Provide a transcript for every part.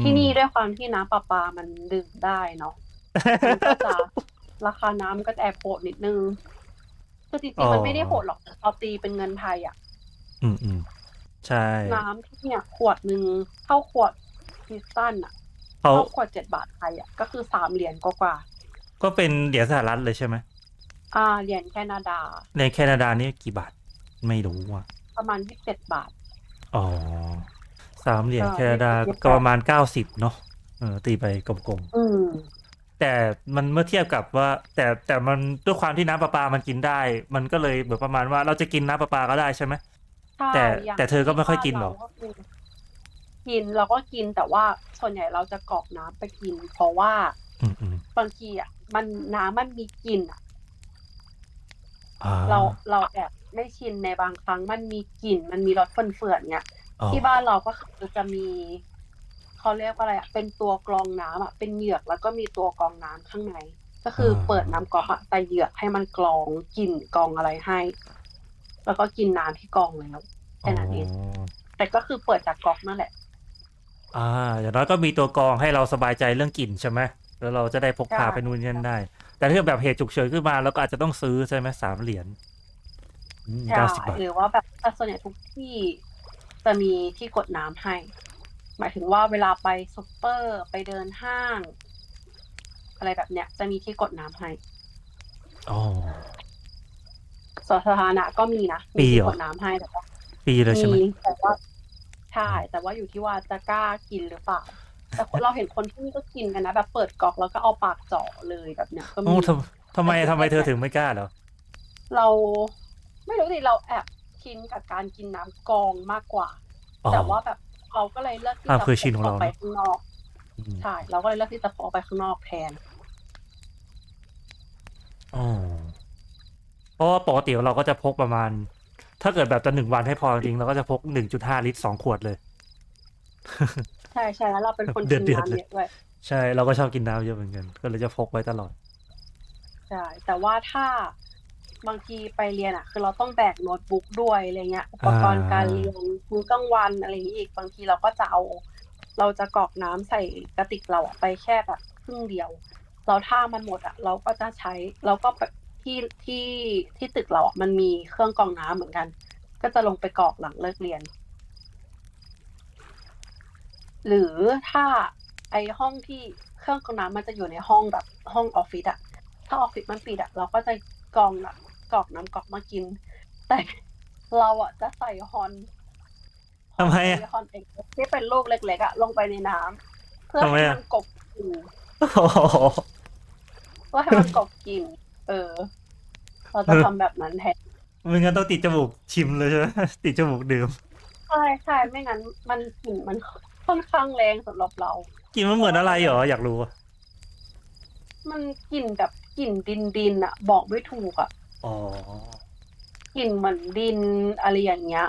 มที่นี่ด้วยความที่น้ำประปามันดื่มได้เนาะมันก็จะราคาน้ำก็จะแอบโหดนิดนึงคือจริงๆมันไม่ได้โหดหรอกเอาตีเป็นเงินไทยอะอืมอืมใช่ น้ำที่เนี่ยขวดหนึ่งเท่าขวดพิสตันอะเขาเท่าขวดเจ็ดบาทไทยอะก็คือสามเหรียญกว่าก็เป็นเหรียญสหรัฐเลยใช่ไหมๆอ่าเหรียญแคนาดาในแคนาดานี่กี่บาทไม่รู้อะประมาณยี่สิบเจ็ดบาท อ๋อ สามเหรียญก็แคนาดาเรียกก็ประมาณเก้าสิบเนาะเออตีไปกลมอืมๆแต่มันเมื่อเทียบกับว่า แต่แต่มันด้วยความที่น้ำประปามันกินได้ มันก็เลยเหมือนประมาณว่าเราจะกินน้ำประปาก็ได้ใช่ไหมใช่แต่ย่างแต่เธอก็ไม่ค่อยกินหรอที่บ้าาก็กินเราก็กินแต่ว่าส่วนใหญ่เราจะกรอกน้ำไปกิน เพราะว่าอืมอืมบางทีอะมันน้ำมันมีกลิ่นอะอ่าเราเราแอบไม่ชินในบางครั้งมันมีกลิ่น มันมีรสเฟื่อนๆเนี่ย อ๋อ ที่บ้านเราก็คือจะมีเขาเรียกว่าอะไรอะเป็นตัวกรองน้ำอะเป็นเหยือกแล้วก็มีตัวกรองน้ำข้างใน ก็คือเปิดน้ำก๊อกอะใส่เหยือกให้มันกรองกลิ่นกรองอะไรให้ แล้วก็กินน้ำที่กรองแล้วแค่นั้นเองอ๋อแต่ก็คือเปิดจากก๊อกนั่นแหละ อ่าอย่างน้อยก็มีตัวกรองให้เราสบายใจเรื่องกลิ่นใช่ไหมแล้วเราจะได้พกพาใช่ ไปนู่นนี่นั่นได้ แต่ถ้าแบบเหตุฉุกเฉินขึ้นมาเราก็อาจจะต้องซื้อใช่ไหมสามเหรียญอืมใช่เก้าสิบบาทหรือว่าแบบแต่ส่วนใหญ่ทุกที่ จะมีที่กดน้ำให้ หมายถึงว่าเวลาไปซุปเปอร์ไปเดินห้าง อะไรแบบเนี้ย จะมีที่กดน้ำให้อ๋อส่วนสาธารณะก็มีนะปีมีเหรที่อกดน้ำให้แต่ว่าปีเลยใช่ไหมมีแต่ว่าใช่แต่ว่าอยู่ที่ว่าจะกล้ากินหรือเปล่าแต่คนเราเห็นคนที่นี่ก็กินกันนะแบบเปิดก๊อกแล้วก็เอาปากเจาะเลยแบบเนี้ยก็มีโอ้ทำทำไมทำไมเธอถึงไม่กล้าเหรอเราไม่รู้ดิเราแอบ ชินกับการกินน้ำกรองมากกว่า อ๋อ แต่ว่าแบบเราก็เลยเลือกที่อ่าจะเคยชินของเราออกไปข้างนอก อืมใช่ เราก็เลยเลือกที่จะพกออกไปข้างนอกแทน อ๋อเพราะว่าปกติเราก็จะพกประมาณ ถ้าเกิดแบบจะหนึ่งวันให้พอจริงเราก็จะพกหนึ่งจุดห้าลิตรสองขวดเลย ใช่ใช่แล้วเราเป็นคนเดืกิอดนเดือดน้ำเลย เยอะด้วย ใช่ เราก็ชอบกินน้ำเยอะเหมือนกัน ก็เลยจะพกไว้ตลอด ใช่ แต่ว่าถ้า บางทีไปเรียนอะ คือเราต้องแบกโน้ตบุ๊กด้วยอะไรเงี้ยอุปกรณ์การเรียนมื้อกลางวันอะไรอย่างนี้อีกบางทีเราก็จะเอา เราจะกรอกน้ำใส่กระติกเราอะไปแค่แบบครึ่งเดียว เราถ้ามันหมดอะ เราก็จะใช้เราก็ไปที่ที่ที่ตึกเราอะมันมีเครื่องกรองน้ำเหมือนกัน ก็จะลงไปกรอกหลังเลิกเรียน หรือถ้าไอห้องที่เครื่องกรองน้ำมันจะอยู่ในห้องแบบห้องออฟฟิศอะถ้าออฟฟิศมันปิดอะเราก็จะกรองอะ กรอกน้ำกรอกมากิน แต่เราอะจะใส่ฮอนทำไมอะฮอนเอกที่เป็นลูกเล็กๆอะลงไปในน้ำเพื่อทำไมให้อะ มันกบกลินโอ้โหเพื่อให้มันกบกลิน เออ เราจะทำแบบนั้นแทนไม่งั้นต้องติดจมูกชิมเลยใช่ไหมติดจมูกดื่มใช่ใช่ไม่งั้น มันกลิ่นมันค่อนข้างแรงสำหรับเรา กินมันเหมือนอะไรเหรออยากรู้อะมันกลิ่นแบบกลิ่นดินดินๆอะบอกไม่ถูกอะ อ๋อกลิ่นเหมือนดินอะไรอย่างเงี้ย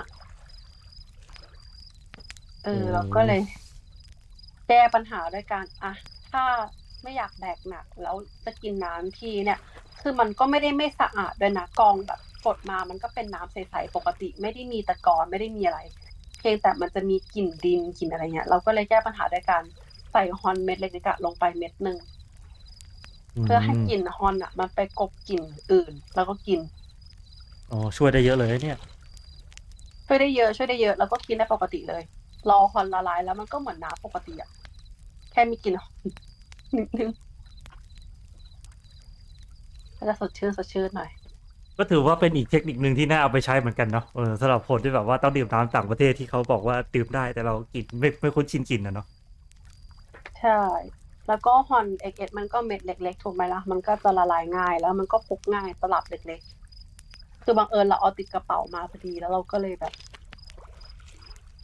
เอออืมเราก็เลย แก้ปัญหาด้วยการอะถ้าไม่อยากแบกหนัก แล้วจะกินน้ำที่เนี่ย คือมันก็ไม่ได้ไม่สะอาดด้วยนะกรองแบบกดมามันก็เป็นน้ำใสๆปกติ ไม่ได้มีตะกอนไม่ได้มีอะไร เพียงแต่มันจะมีกลิ่นดินกลิ่นอะไรเงี้ย เราก็เลยแก้ปัญหาด้วยการใส่ฮอนเม็ดเล็กๆอะลงไปเม็ดหนึ่ง เพื่อให้กลิ่นฮอนอะ มันไปกลบกลิ่นอื่น แล้วก็กินอ๋อช่วยได้เยอะเลยเนี่ย ช่วยได้เยอะช่วยได้เยอะแล้วก็กินได้ปกติเลย รอฮอนละลายแล้วมันก็เหมือนน้ำปกติอะแค่มีกลิ่นฮอนนิดนึงก็จะสดชื่นสดชื่นหน่อยก็ถือว่าเป็นอีกเทคนิคหนึ่งที่น่าเอาไปใช้เหมือนกันเนาะเออสำหรับคนที่แบบว่าต้องดื่มน้ำต่างประเทศที่เขาบอกว่าดื่มได้แต่เรากินไม่ไม่คุ้นชินกินนะเนาะใช่ แล้วก็ฮอนเอ็กเอ็มันก็เม็ดเล็ก ๆ ถูกไหมล่ะ มันก็จะละลายง่าย แล้วมันก็พกง่ายตลับเล็กๆ คือบังเอิญเราเอาติดกระเป๋ามาพอดีแล้วเราก็เลยแบบ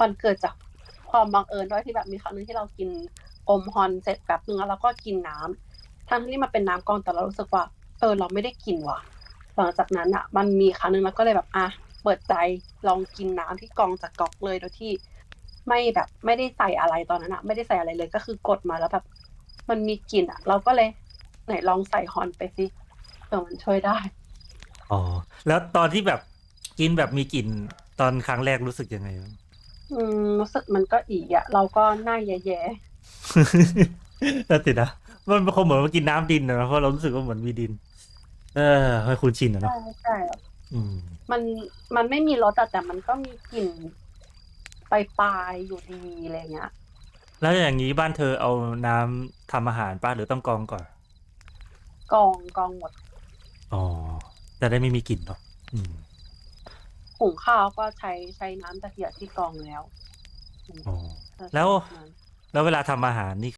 มันเกิดจากความบังเอิญด้วยที่แบบมีครั้งนึงที่เรากินอมฮอนเสร็จแบบนึงแล้วเราก็กินน้ำทั้งที่มันเป็นน้ำกองแต่เรารู้สึกว่า เออเราไม่ได้กินว่ะ หลังจากนั้นอะ มันมีครั้งนึงเราก็เลยแบบอะเปิดใจลองกินน้ำที่กองจากก๊อกเลยโดยที่ไม่แบบไม่ได้ใส่อะไรตอนนั้นอะไม่ได้ใส่อะไรเลยก็คือกดมาแล้วแบบ มันมีกลิ่นอะเราก็เลยไหนลองใส่ฮอนไปสิเผื่อมันช่วยได้ อ๋อ แล้วตอนที่แบบกินแบบมีกลิ่นตอนครั้งแรกรู้สึกยังไงบ้างอืมรู้สึกมันก็อีอะเราก็หน้าแย่นั่นติดนะมันคงเหมือนว่ากินน้ำดินนะเพราะเรารู้สึกว่าเหมือนมีดิน เออให้คุณชินอะเนาะใช่ใช่ครับอืม มันมันไม่มีรสอะแต่มันก็มีกลิ่นปลายๆอยู่ดีอะไรเงี้ย แล้วอย่างนี้บ้านเธอเอาน้ำทำอาหารป้าหรือต้องกรองก่อน กองกองหมดอ๋อจะได้ไม่มีกลิ่นเนาะอืมหุงข้าวก็ใช้ใช้น้ำตะเกียบที่กรองแล้วอ๋อ แล้ว แล้วเวลาทำอาหารนี่